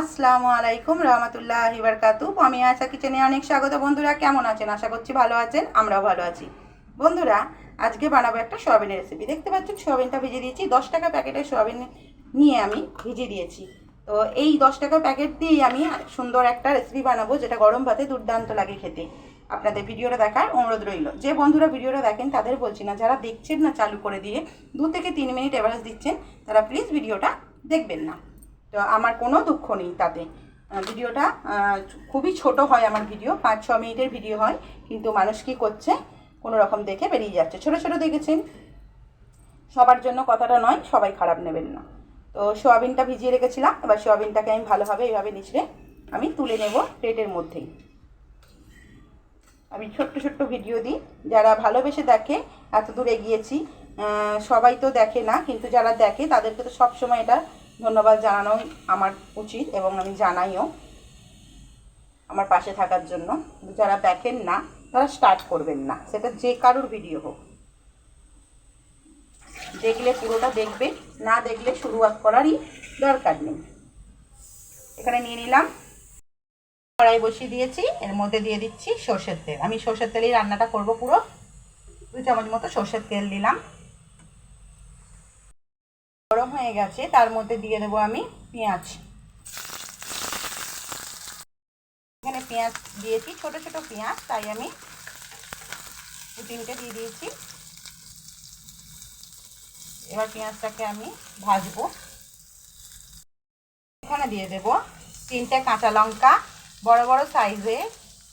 আসসালামু আলাইকুম, রহমতুল্লাহ বারকাতু আমি আশা কিচেনে অনেক স্বাগত। বন্ধুরা, কেমন আছেন? আশা করছি ভালো আছেন, আমরাও ভালো আছি। বন্ধুরা, আজকে বানাবো একটা সোয়াবিনের রেসিপি দেখতে পাচ্ছেন, সোয়াবিনটা ভিজে দিয়েছি। দশ টাকা প্যাকেটের সোয়াবিন নিয়ে আমি ভিজে দিয়েছি। তো এই দশ টাকা প্যাকেট দিয়েই আমি সুন্দর একটা রেসিপি বানাবো, যেটা গরম ভাতে দুর্দান্ত লাগে খেতে। আপনাদের ভিডিওটা দেখার অনুরোধ রইল। যে বন্ধুরা ভিডিওটা দেখেন, তাদের বলছি না, যারা দেখছেন না চালু করে দিয়ে, দু থেকে তিন মিনিট এভারেজ দিচ্ছেন, তারা প্লিজ ভিডিওটা দেখবেন না। তো আমার কোনো দুঃখ নেই তাতে। ভিডিওটা খুবই ছোট হয় আমার ভিডিও, পাঁচ, ছ মিনিটের ভিডিও হয়, কিন্তু মানুষ কী করছে, কোনো রকম দেখে বেরিয়ে যাচ্ছে। ছোট ছোট দেখেছেন? সবার জন্য কথাটা নয়, সবাই খারাপ নেবেন না। তো সোয়াবিনটা ভিজিয়ে রেখেছিলাম, এবার সোয়াবিনটাকে আমি ভালোভাবে এইভাবে নিচড়ে আমি তুলে নেব প্লেটের মধ্যেই। আমি ছোট্ট ছোট্ট ভিডিও দিই। যারা ভালোবেসে দেখে এত দূর এগিয়েছি সবাই তো দেখে না, কিন্তু যারা দেখে, তাদেরকে তো সবসময় এটা ধন্যবাদ জানানোই আমার উচিত এবং আমি জানাইও আমার পাশে থাকার জন্য। যারা দেখেন না, তারা স্টার্ট করবেন না। সেটা যে কারোর ভিডিও হোক। দেখলে পুরোটা দেখবে, না দেখলে শুরুয়াত করারই দরকার নেই। এখানে নিয়ে নিলাম। কড়াই বসিয়ে দিয়েছি, এর মধ্যে দিয়ে দিচ্ছি সর্ষের তেল। আমি সর্ষের তেলেই রান্নাটা করব পুরো। দু চামচ মতো সর্ষের তেল দিলাম। গরম হয়ে গেছে, তার মধ্যে দিয়ে দেবো আমি পেঁয়াজ। এখানে পেঁয়াজ দিয়েছি, ছোট ছোট পেঁয়াজ, তাই আমি দু তিনটে দিয়ে দিয়েছি। এবার পেঁয়াজটাকে আমি ভাজবো। এখানে দিয়ে দেবো তিনটে কাঁচা লঙ্কা, বড় বড় সাইজে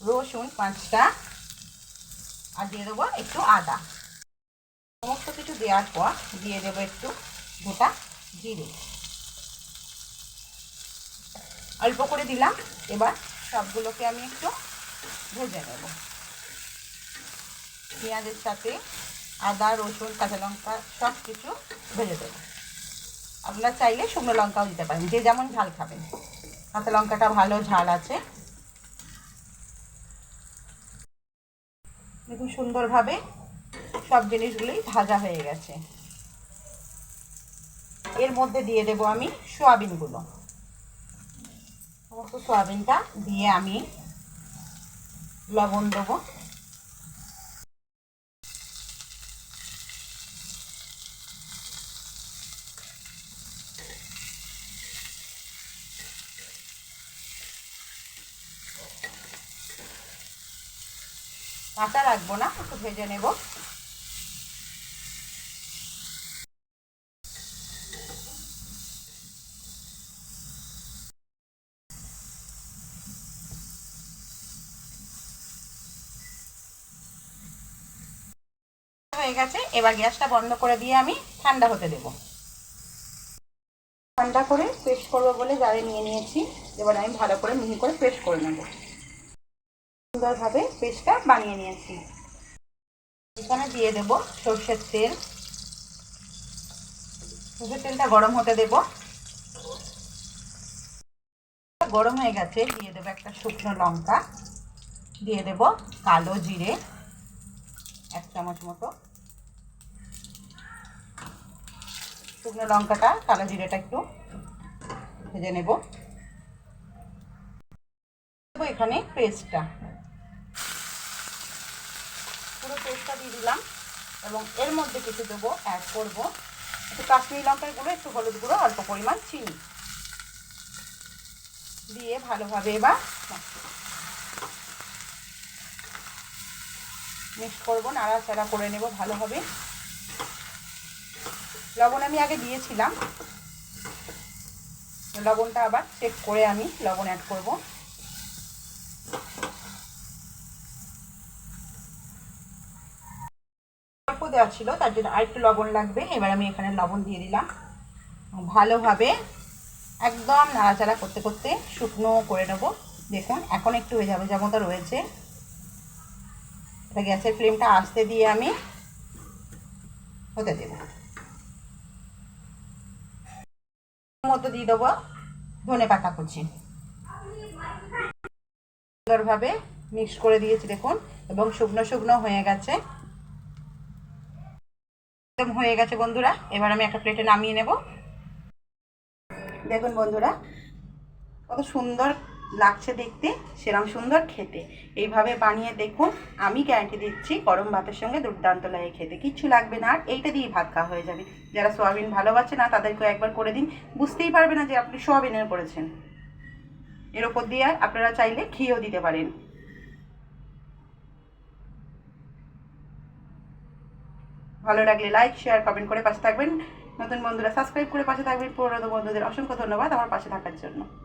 রসুন পাঁচটা, আর দিয়ে দেবো একটু আদা। সমস্ত কিছু দেওয়ার পর দিয়ে দেবো একটু গোটা জিরে। অল্প করে দিলাম, এবার সবগুলোকে আমি একটু ভেজে নেব। পেঁয়াজের সাথে আদা, রসুন, কাঁচা লঙ্কা সব কিছু ভেজে দেবো। আপনারা চাইলে শুকনো লঙ্কাও দিতে পারেন, যে যেমন ঝাল খাবেন। কাঁচা লঙ্কাটা ভালো ঝাল আছে। দেখুন সুন্দরভাবে সব জিনিসগুলোই ভাজা হয়ে গেছে। এর মধ্যে দিয়ে দেব আমি সোয়াবিনগুলো। সমস্ত সোয়াবিনটা দিয়ে আমি লবণ দেবো। কাঁচা রাখব না, একটু ভেজে নেব। হয়ে গেছে, এবার গ্যাসটা বন্ধ করে দিয়ে আমি ঠান্ডা হতে দেব। ঠান্ডা করে পেস্ট করব বলে জারে নিয়ে নিয়েছি। এবার আমি ভালো করে মিহি করে পেস্ট করে নেব। সুন্দরভাবে পেস্টটা বানিয়ে নিয়েছি। এখানে দিয়ে দেব সর্ষের তেল। সর্ষের তেলটা গরম হতে দেব। গরম হয়ে গেছে, দিয়ে দেবো একটা শুকনো লঙ্কা। দিয়ে দেব কালো জিরে, এক চামচ মতো শুকনো লঙ্কাটা, কালো জিরেটা একটু ভেজে নেব। এখানে পেস্টটা। পুরো পেস্টটা দিয়ে দিলাম এবং এর মধ্যে কিছু দেবো অ্যাড করব। একটু কাশ্মীরি লঙ্কার গুঁড়ো, একটু হলুদ গুঁড়ো, অল্প পরিমাণ চিনি। দিয়ে ভালোভাবে এবার মিক্স করব, নাড়াচাড়া করে নেব ভালোভাবে। লবণ আমি আগে দিয়েছিলাম। লবণটা আবার চেক করে আমি লবণ অ্যাড করব। অল্প দেওয়া ছিল, তার জন্য আরেকটু লবণ লাগবে। এবার আমি এখানে লবণ দিয়ে দিলাম। ভালোভাবে একদম নাড়াচাড়া করতে করতে শুকনো করে নেব। দেখুন, এখন একটু হয়ে যাবে যেমন তো রয়েছে গ্যাসের ফ্লেমটা আসতে দিয়ে আমি হতে দেব। মতো দিয়ে দেবো ধনে পাতা কুচি। সুন্দরভাবে মিক্স করে দিয়েছি দেখুন, এবং শুকনো শুকনো হয়ে গেছে। একদম হয়ে গেছে বন্ধুরা, এবার আমি একটা প্লেটে নামিয়ে নেব। দেখুন বন্ধুরা, কত সুন্দর লাগছে দেখতে, সেরম সুন্দর খেতে। এইভাবে বানিয়ে দেখুন, আমি গ্যারান্টি দিচ্ছি গরম ভাতের সঙ্গে দুর্দান্ত লাগে খেতে। কিচ্ছু লাগবে না, আর এইটা দিয়েই ভাত খাওয়া হয়ে যাবে। যারা সোয়াবিন ভালোবাসে না, তাদেরকেও একবার করে দিন। বুঝতেই পারবে না যে আপনি সোয়াবিনের করেছেন। এর ওপর দিয়ে আপনারা চাইলে ঘিও দিতে পারেন। ভালো লাগলে লাইক শেয়ার কমেন্ট করে পাশে থাকবেন। নতুন বন্ধুরা সাবস্ক্রাইব করে পাশে থাকবেন। পুরনো বন্ধুদের অসংখ্য ধন্যবাদ আমার পাশে থাকার জন্য।